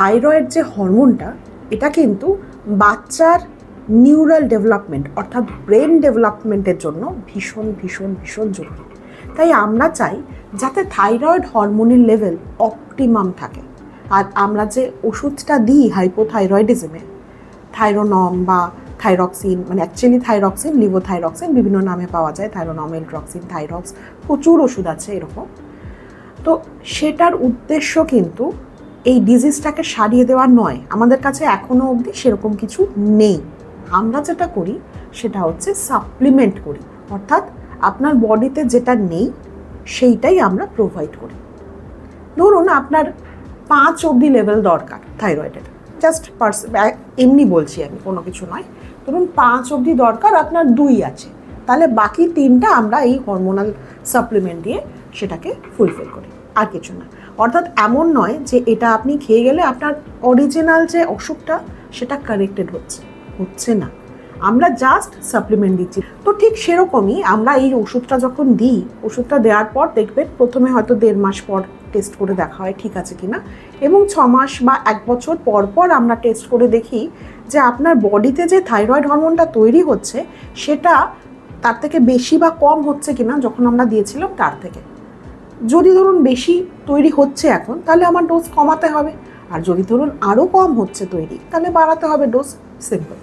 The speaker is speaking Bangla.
থাইরয়েড যে হরমোনটা এটা কিন্তু বাচ্চার নিউরাল ডেভেলপমেন্ট অর্থাৎ ব্রেন ডেভেলপমেন্টের জন্য ভীষণ ভীষণ ভীষণ জরুরি। তাই আমরা চাই যাতে থাইরয়েড হরমোনের লেভেল অপটিমাম থাকে। আর আমরা যে ওষুধটা দিই হাইপোথাইরয়েডিজমে থাইরোনম বা থাইরক্সিন মানে অ্যাকচুয়ালি থাইরক্সিন লিভোথাইরক্সিন বিভিন্ন নামে পাওয়া যায় থাইরোনম এলট্রক্সিন থাইরক্স প্রচুর ওষুধ আছে এরকম। তো সেটার উদ্দেশ্য কিন্তু এই ডিজিজটাকে সারিয়ে দেওয়া নয়। আমাদের কাছে এখনও অবধি সেরকম কিছু নেই। আমরা যেটা করি, সেটা হচ্ছে সাপ্লিমেন্ট করি। অর্থাৎ আপনার বডিতে যেটা নেই, সেইটাই আমরা প্রোভাইড করি। ধরুন আপনার পাঁচ অবধি লেভেল দরকার থাইরয়েডের জাস্ট পার্স এমনি বলছি আমি, কোনো কিছু নয়। ধরুন পাঁচ অবধি দরকার, আপনার দুই আছে। তাহলে বাকি তিনটা আমরা এই হরমোনাল সাপ্লিমেন্ট দিয়ে সেটাকে ফুলফিল করি, আর কিছু না। অর্থাৎ এমন নয় যে এটা আপনি খেয়ে গেলে আপনার অরিজিনাল যে অসুখটা, সেটা কারেক্টেড হচ্ছে হচ্ছে না। আমরা জাস্ট সাপ্লিমেন্ট দিচ্ছি। তো ঠিক সেরকমই আমরা এই ওষুধটা যখন দিই, ওষুধটা দেওয়ার পর দেখবেন প্রথমে হয়তো দেড় মাস পর টেস্ট করে দেখা হয় ঠিক আছে কিনা, এবং ছ মাস বা এক বছর পর পর আমরা টেস্ট করে দেখি যে আপনার বডিতে যে থাইরয়েড হরমোনটা তৈরি হচ্ছে, সেটা তার থেকে বেশি বা কম হচ্ছে কিনা যখন আমরা দিয়েছিলাম তার থেকে। যদি ধরুন বেশি তৈরি হচ্ছে এখন, তাহলে আমার ডোজ কমাতে হবে। আর যদি ধরুন আরও কম হচ্ছে তৈরি, তাহলে বাড়াতে হবে ডোজ সিম্পল